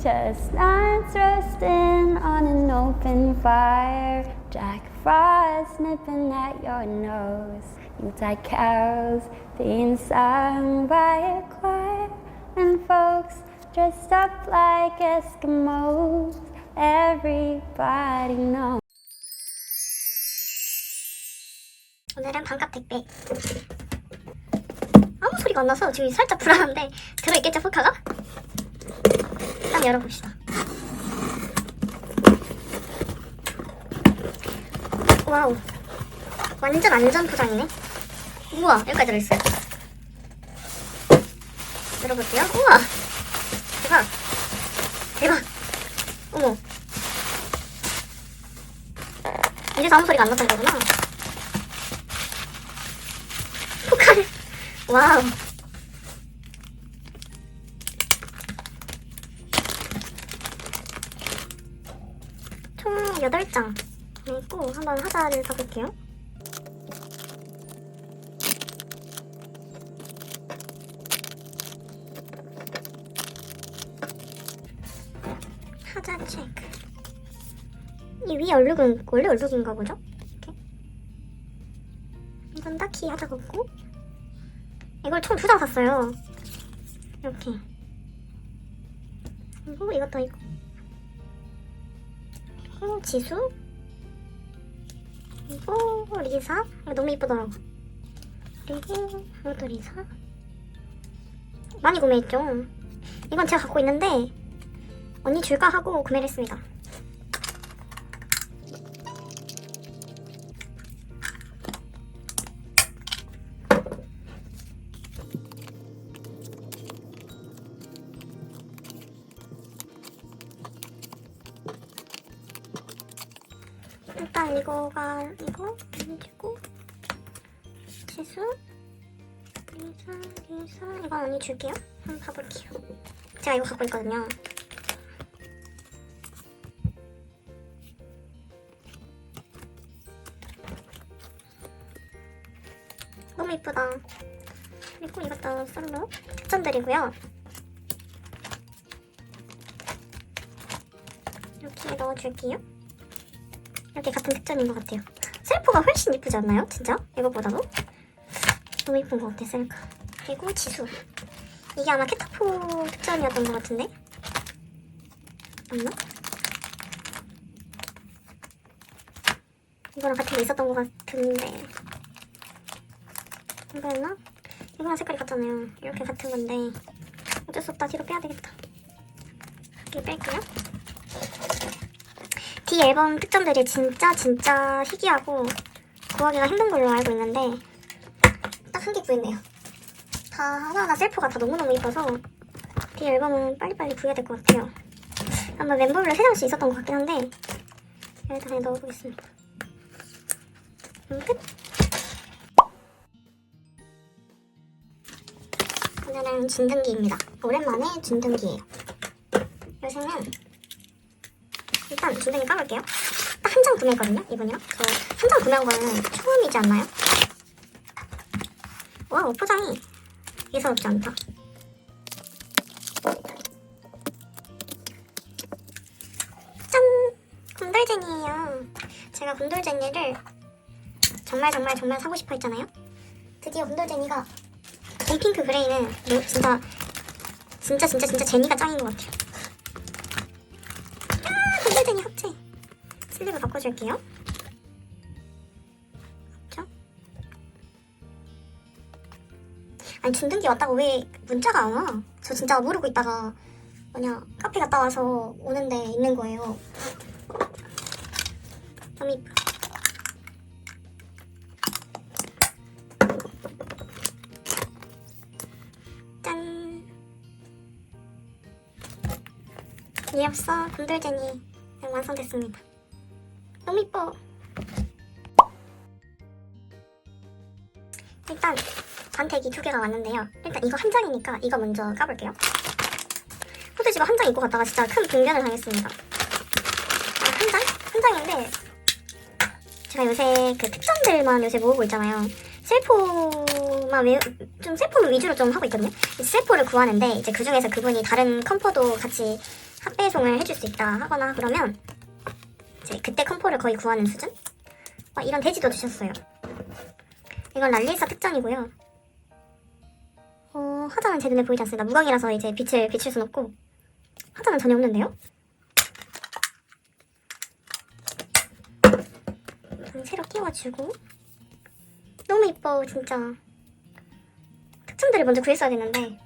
Chestnuts roasting on an open fire. Jack Frost nipping at your nose. Yuletide carols being sung by a choir. And folks dressed up like Eskimos. Everybody knows. 오늘은 반값 택배. 아무 소리가 안 나서 지금 살짝 불안한데 들어있겠죠 포카가? 일단 열어봅시다. 와우. 완전 안전 포장이네. 우와 여기까지 들어있어요. 열어볼게요. 우와 대박 대박 어머 이래서 아무 소리가 안 났던 거구나. 포카를 와우 8장 있고 한번 하자를 써볼게요 하자 체크 이 위에 얼룩은 원래 얼룩인가 보죠? 이렇게 이건 딱히 하자가 없고 이걸 총 두 장 샀어요. 이렇게. 그리고 이것도 있고. 그리고 지수. 그리고 리사. 이거 너무 이쁘더라고. 그리고 이것도 리사. 많이 구매했죠. 이건 제가 갖고 있는데 언니 줄까 하고 구매를 했습니다. 지수 리사 리사 이건 언니 줄게요. 한번 봐볼게요. 제가 이거 갖고 있거든요. 너무 이쁘다. 그리고 이것도 솔로 추천드리고요. 이렇게 넣어줄게요. 이렇게 같은 색전인 것 같아요. 셀프가 훨씬 이쁘지 않나요? 진짜? 이거보다도? 너무 이쁜 것 같아, 셀프. 그리고 지수. 이게 아마 캐터포 특전이었던 것 같은데? 맞나? 이거랑 같은 게 있었던 것 같은데. 이거였나? 이거랑 색깔이 같잖아요. 이렇게 같은 건데. 어쩔 수 없다. 뒤로 빼야 되겠다. 이렇게 뺄게요. D 앨범 특전들이 진짜 진짜 희귀하고 구하기가 힘든 걸로 알고 있는데 딱 한 개 구했네요. 다 하나하나 셀프가 다 너무너무 이뻐서 D 앨범은 빨리빨리 구해야 될 것 같아요. 아마 멤버별로 세 장씩 있었던 것 같긴 한데 일단 그냥 넣어보겠습니다. 음, 끝! 오늘은 진등기입니다. 오랜만에 진등기예요. 요새는 일단 준댕이 까볼게요. 딱 한 장 구매했거든요, 이번이요. 저한 장 구매한 거는 처음이지 않나요? 와우, 포장이 예사롭지 않다. 짠! 곰돌쟁이에요. 제가 곰돌쟁이를 정말 정말 정말 사고 싶어 했잖아요. 드디어 곰돌쟁이가 봄핑크 그레이는 뭐 진짜 진짜 진짜 진짜 제니가 짱인 것 같아요. 곰돌쟁이 합체 슬립을 바꿔줄게요 아니 준등기 왔다고 왜 문자가 안 와? 저 진짜 모르고 있다가 뭐냐 카페 갔다 와서 오는데 있는 거예요 이뻐 짠 이 없어 곰돌쟁이 완성됐습니다. 너무 이뻐. 일단 반택이 두 개가 왔는데요. 일단 이거 한 장이니까 이거 먼저 까볼게요. 후드집어 한 장 입고 갔다가 진짜 큰 빙변을 당했습니다. 아, 한 장? 한 장인데 제가 요새 그 특전들만 요새 모으고 있잖아요. 셀포만 외, 좀 셀포 위주로 좀 하고 있거든요. 셀포를 구하는데 이제 그 중에서 그분이 다른 컴퍼도 같이 합배송을 해줄 수 있다 하거나 그러면 이제 그때 컴포를 거의 구하는 수준? 와, 이런 돼지도 주셨어요. 이건 랄리사 특전이고요. 어, 화장은 제 눈에 보이지 않습니다. 무광이라서 이제 빛을 비출 순 없고. 화장은 전혀 없는데요. 음, 새로 끼워주고. 너무 이뻐 진짜. 특징들을 먼저 구했어야 되는데.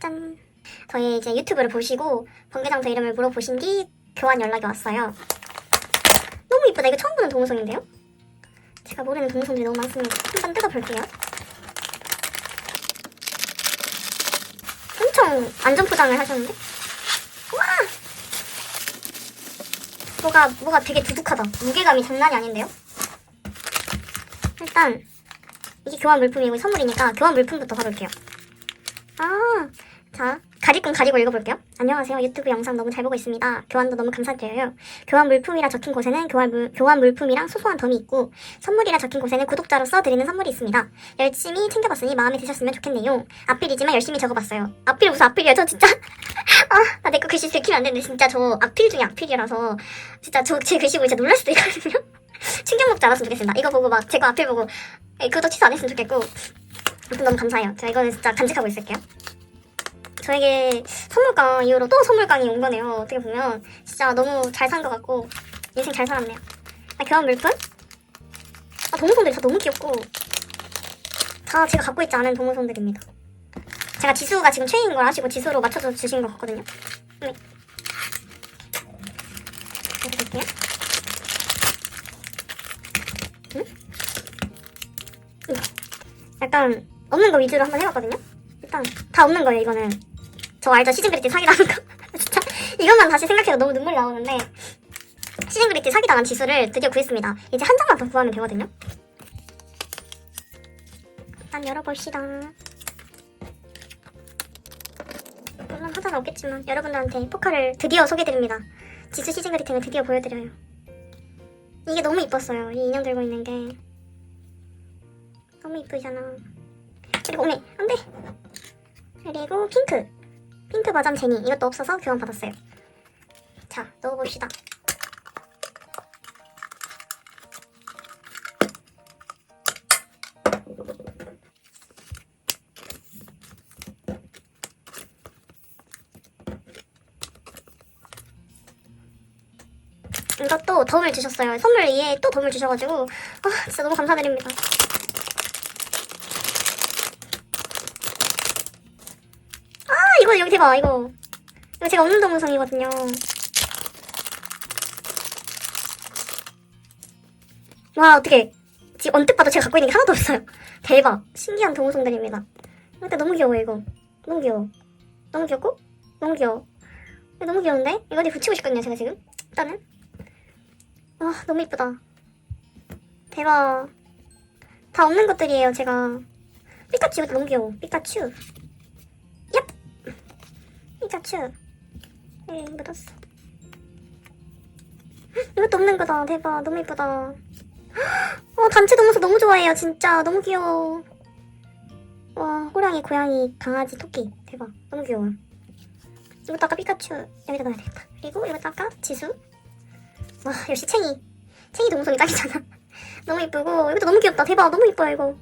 짠. 저희 이제 유튜브를 보시고 번개장터 이름을 물어보신 뒤 교환 연락이 왔어요. 너무 이쁘다. 이거 처음 보는 동호성인데요? 제가 모르는 동호성들이 너무 많습니다. 한번 뜯어볼게요 엄청 안전 포장을 하셨는데? 와! 뭐가 뭐가 되게 두둑하다. 무게감이 장난이 아닌데요? 일단 이게 교환 물품이고 선물이니까 교환 물품부터 봐볼게요. 아, 자, 가리꾼 가리고 읽어볼게요. 안녕하세요. 유튜브 영상 너무 잘 보고 있습니다. 교환도 너무 감사드려요. 교환 물품이라 적힌 곳에는 교환, 물, 교환 물품이랑 소소한 덤이 있고 선물이라 적힌 곳에는 구독자로서 드리는 선물이 있습니다. 열심히 챙겨봤으니 마음에 드셨으면 좋겠네요. 앞필이지만 열심히 적어봤어요. 앞필 무슨 앞필이야? 저 진짜 아, 나 내 거 글씨 들키면 안 되는데 진짜 저 악필 중에 악필이라서 진짜 저 제 글씨 보고 진짜 놀랄 수도 있거든요. 충격 먹지 않았으면 좋겠습니다. 이거 보고 막 제거 앞필 보고 에, 구독 취소 안 했으면 좋겠고 아무튼 너무 감사해요. 제가 이거는 진짜 간직하고 있을게요. 저에게 선물깡 이후로 또 선물깡이 온 거네요. 어떻게 보면 진짜 너무 잘 산 것 같고 인생 잘 살았네요. 아, 교환 물품? 아, 동물손들이 다 너무 귀엽고 다 제가 갖고 있지 않은 동물손들입니다. 제가 지수가 지금 최애인 걸 아시고 지수로 맞춰서 주신 것 같거든요. 네. 이렇게 볼게요. 약간 없는 거 위주로 한번 해봤거든요. 일단 다 없는 거예요. 이거는 저 알죠? 시즌 그리티 사기당한 거. 진짜 이것만 다시 생각해도 너무 눈물이 나오는데 시즌 그리티 사기당한 지수를 드디어 구했습니다. 이제 한 장만 더 구하면 되거든요. 일단 열어봅시다. 물론 하자는 없겠지만 여러분들한테 포카를 드디어 소개드립니다. 지수 시즌 그리팅을 드디어 보여드려요. 이게 너무 이뻤어요. 이 인형 들고 있는 게. 너무 이쁘잖아. 그리고 오메 안 돼. 그리고 핑크, 핑크 버전 제니 이것도 없어서 교환 받았어요. 자 넣어봅시다. 이것도 덤을 주셨어요. 선물 이에 또 덤을 주셔가지고 아 진짜 너무 감사드립니다. 아 여기 대박 이거. 이거 제가 없는 동물성이거든요. 와 어떻게 지금 언뜻 봐도 제가 갖고 있는 게 하나도 없어요. 대박. 신기한 동물성들입니다. 근데 너무 귀여워 이거. 너무 귀여워. 너무 귀엽고? 너무 귀여워. 너무 귀여운데? 이거 어디 붙이고 싶거든요 제가 지금. 일단은. 와 너무 이쁘다. 대박. 다 없는 것들이에요 제가. 피카츄 너무 귀여워. 피카츄 피카츄. 네, 묻었어. 헉, 이것도 없는 거다. 대박. 너무 예쁘다. 헉, 어, 단체 동물소 너무 좋아해요. 진짜. 너무 귀여워. 와, 호랑이, 고양이, 강아지, 토끼. 대박. 너무 귀여워요. 이것도 아까 피카츄. 여기다 넣어야 되겠다. 그리고 이것도 아까 지수. 와, 역시 챙이. 챙이 동물성이 짱이잖아. 너무 이쁘고. 이것도 너무 귀엽다. 대박. 너무 이뻐요, 이거.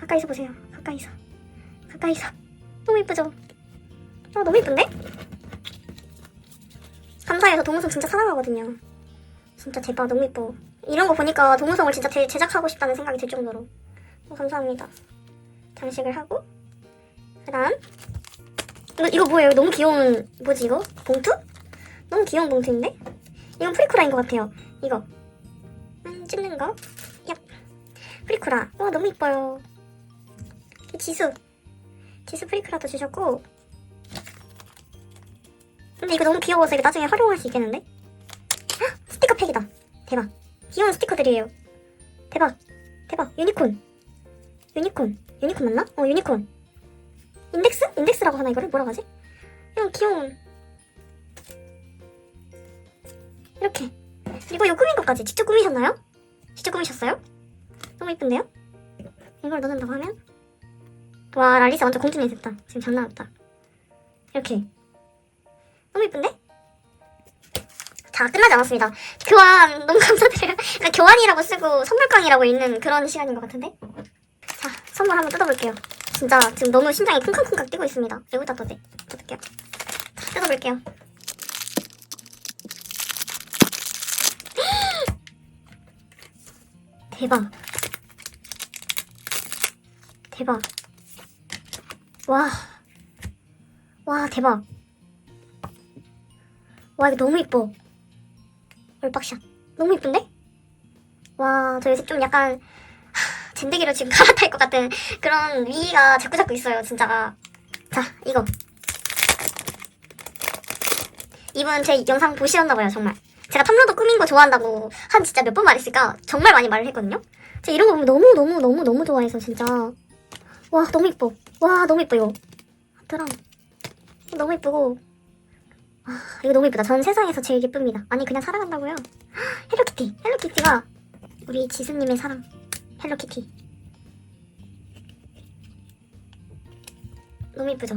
가까이서 보세요. 가까이서. 가까이서. 너무 이쁘죠? 아 너무 예쁜데? 감사해서 동물성 진짜 사랑하거든요. 진짜 대박 너무 예뻐. 이런 거 보니까 동물성을 진짜 제, 제작하고 싶다는 생각이 들 정도로 어, 감사합니다. 장식을 하고 그다음 이거, 이거 뭐예요? 너무 귀여운 뭐지 이거? 봉투? 너무 귀여운 봉투인데? 이건 프리쿠라인 것 같아요. 이거 음, 찝는 거. 얍. 프리쿠라. 와 너무 이뻐요. 이 지수. 지수 프리쿠라도 주셨고 근데 이거 너무 귀여워서 이거 나중에 활용할 수 있겠는데? 헉, 스티커 팩이다. 대박. 귀여운 스티커들이에요. 대박. 대박. 유니콘. 유니콘. 유니콘 맞나? 어, 유니콘. 인덱스? 인덱스라고 하나 이거를? 뭐라고 하지? 이런 귀여운. 이렇게. 그리고 이거 꾸민 것까지 직접 꾸미셨나요? 직접 꾸미셨어요? 너무 이쁜데요? 이걸 넣는다고 하면? 와, 랄리사 완전 공주님 됐다. 지금 장난 없다. 이렇게. 너무 이쁜데? 자, 끝나지 않았습니다. 교환 너무 감사드려요. 그러니까 교환이라고 쓰고 선물깡이라고 읽는 그런 시간인 것 같은데? 자, 선물 한번 뜯어볼게요. 진짜 지금 너무 심장이 쿵쾅쿵쾅 뛰고 있습니다. 여기다 더 돼. 뜯을게요. 자, 뜯어볼게요. 대박. 대박. 와. 와, 대박. 와, 이거 너무 이뻐. 얼박샷. 너무 이쁜데? 와, 저 요새 좀 약간, 하, 젠데기로 지금 갈아탈 것 같은 그런 위기가 자꾸자꾸 있어요, 진짜가. 자, 이거. 이분 제 영상 보시었나봐요, 정말. 제가 탐로도 꾸민 거 좋아한다고 한 진짜 몇 번 말했을까? 정말 많이 말을 했거든요? 제가 이런 거 보면 너무너무너무너무 좋아해서, 진짜. 와, 너무 이뻐. 와, 너무 이뻐, 이거. 드랑. 너무 이쁘고. 아, 이거 너무 이쁘다. 전 세상에서 제일 예쁩니다. 아니, 그냥 사랑한다고요. 헬로키티. 헬로키티가 우리 지수님의 사랑. 헬로키티. 너무 이쁘죠?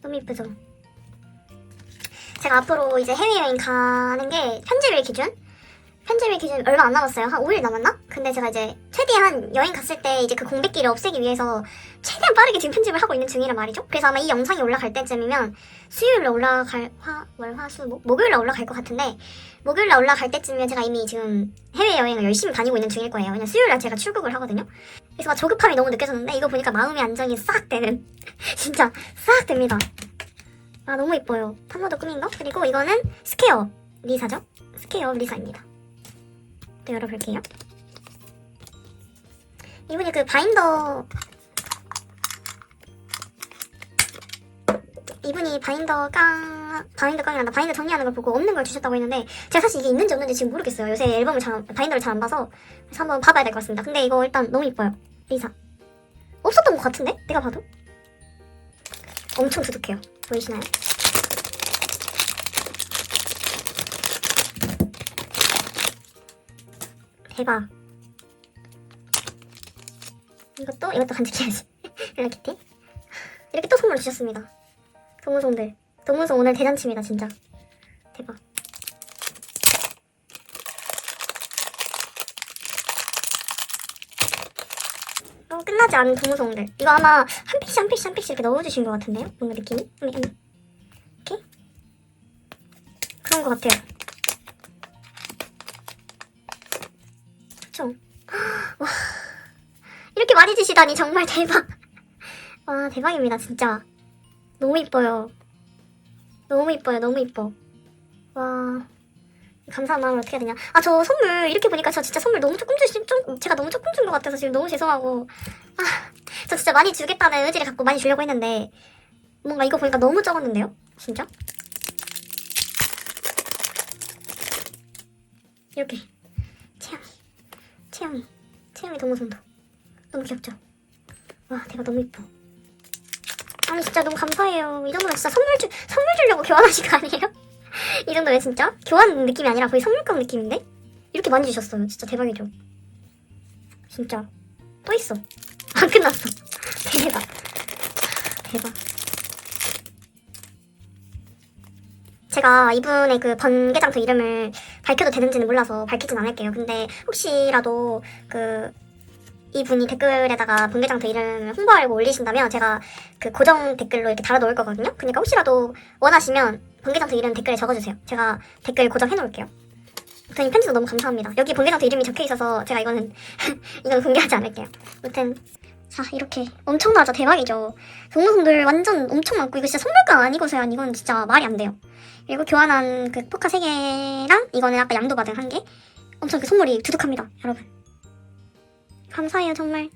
너무 이쁘죠? 제가 앞으로 이제 해외여행 가는 게 편집일 기준? 편집일 기준 얼마 안 남았어요. 한 5일 남았나? 근데 제가 이제 최대한 여행 갔을 때 이제 그 공백기를 없애기 위해서 최대한 빠르게 지금 편집을 하고 있는 중이란 말이죠. 그래서 아마 이 영상이 올라갈 때쯤이면 수요일에 올라갈 화, 월, 화, 수, 목? 목요일에 올라갈 것 같은데 목요일에 올라갈 때쯤이면 제가 이미 지금 해외여행을 열심히 다니고 있는 중일 거예요. 왜냐면 수요일날 제가 출국을 하거든요. 그래서 막 조급함이 너무 느껴졌는데 이거 보니까 마음의 안정이 싹 되는 진짜 싹 됩니다. 아 너무 이뻐요. 탐로도 꾸민 거 그리고 이거는 스퀘어 리사죠. 스퀘어 리사입니다. 또 열어볼게요. 이분이 그 바인더. 이분이 바인더 깡 바인더 깡이란다. 바인더 정리하는 걸 보고 없는 걸 주셨다고 했는데 제가 사실 이게 있는지 없는지 지금 모르겠어요. 요새 앨범을 잘 안- 바인더를 잘 안 봐서 그래서 한번 봐봐야 될 것 같습니다. 근데 이거 일단 너무 이뻐요. 리사 없었던 것 같은데? 내가 봐도? 엄청 두둑해요. 보이시나요? 대박 이것도 이것도 간직해야지. 헬로키티. 이렇게 또 선물 주셨습니다. 동무송들 동무송 오늘 대잔치입니다 진짜. 대박. 어, 끝나지 않은 동무송들 이거 아마 한 팩씩 한 팩씩 한 팩씩 이렇게 넣어주신 것 같은데요? 뭔가 느낌이? 음, 음. 이렇게 그런 것 같아요 그쵸 와. 이렇게 많이 주시다니 정말 대박. 와 대박입니다 진짜. 너무 이뻐요. 너무 이뻐요 너무 이뻐. 와. 감사한 마음을 어떻게 해야 되냐. 아 저 선물 이렇게 보니까 저 진짜 선물 너무 조금 주신 좀 제가 너무 조금 준 것 같아서 지금 너무 죄송하고. 아 저 진짜 많이 주겠다는 의지를 갖고 많이 주려고 했는데 뭔가 이거 보니까 너무 적었는데요? 진짜? 이렇게. 채영 이 채영이 채영이 동무선도 너무 귀엽죠 와 대박 너무 이뻐 아니 진짜 너무 감사해요. 이 정도면 진짜 선물 주 선물 주려고 교환하신 거 아니에요? 이 정도면 진짜 교환 느낌이 아니라 거의 선물감 느낌인데 이렇게 많이 주셨어요. 진짜 대박이죠. 진짜 또 있어. 안 끝났어. 대박. 대박. 제가 이분의 그 번개장터 이름을 밝혀도 되는지는 몰라서 밝히진 않을게요. 근데 혹시라도 그 이분이 댓글에다가 번개장터 이름을 홍보하려고 올리신다면 제가 그 고정 댓글로 이렇게 달아 놓을 거거든요. 그러니까 혹시라도 원하시면 번개장터 이름 댓글에 적어주세요. 제가 댓글 고정해 놓을게요. 아무튼 이 편지도 너무 감사합니다. 여기 번개장터 이름이 적혀 있어서 제가 이거는 이건 공개하지 않을게요. 아무튼 자 이렇게 엄청나죠 대박이죠. 동물송들 완전 엄청 많고 이거 진짜 선물감 아니고서야 이건 진짜 말이 안 돼요. 그리고 교환한 그 포카 3개랑 이거는 아까 양도 받은 한 개. 엄청 그 선물이 두둑합니다, 여러분. 감사해요 정말.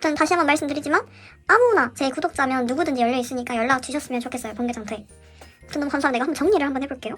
전 다시 한번 말씀드리지만 아무나 제 구독자면 누구든지 열려 있으니까 연락 주셨으면 좋겠어요 번개장터에. 전 너무 감사합니다. 내가 한번 정리를 한번 해볼게요.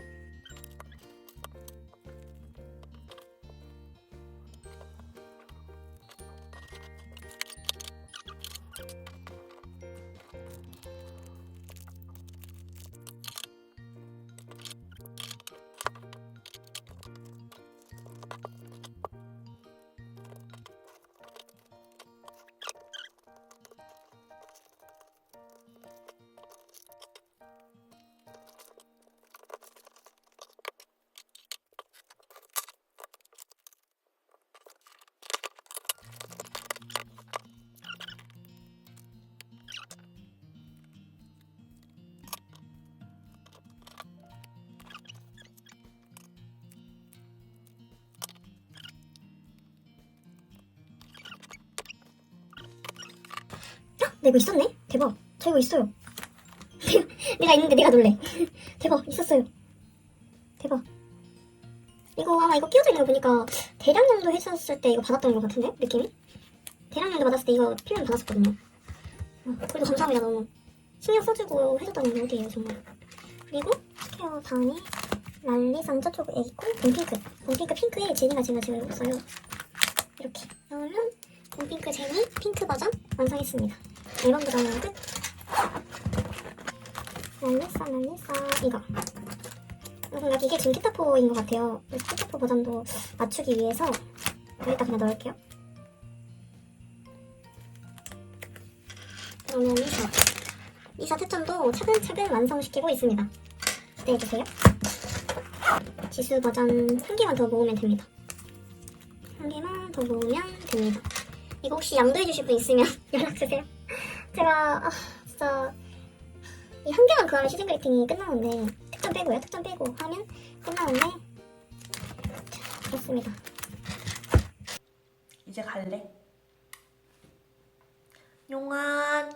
나 이거 있었네? 대박. 저 이거 있어요. 내가 있는데 내가 놀래. 대박, 있었어요. 대박. 이거 아마 이거 끼워져 있는 거 보니까 대량량도 했었을 때 이거 받았던 것 같은데? 느낌이? 대량량도 받았을 때 이거 필름 받았었거든요. 어, 그래도 감사합니다, 너무. 신경 써주고 해줬다는 게 어디예요, 정말. 그리고 케어 다음에 랄리상 저쪽 에이콘 봄핑크. 봄핑크 핑크에 제니가 제가 지금 없어요. 이렇게. 그러면 봄핑크 제니 핑크 버전 완성했습니다. 버전은 끝. 랄리사 랄리사 이거. 뭔가 이게 지금 키타포인 것 같아요. 그래서 키타포 버전도 맞추기 위해서 여기다 그냥 넣을게요. 그러면 이사. 이사 특전도 차근차근 완성시키고 있습니다. 기대해주세요. 지수 버전 한 개만 더 모으면 됩니다. 한 개만 더 모으면 됩니다. 이거 혹시 양도해주실 분 있으면 연락주세요. 제가 아, 진짜 이 한 개만 그하면 시즌 그리팅이 끝나는데 특전 빼고요 특전 빼고 하면 끝나는데 자, 됐습니다 이제 갈래? 용안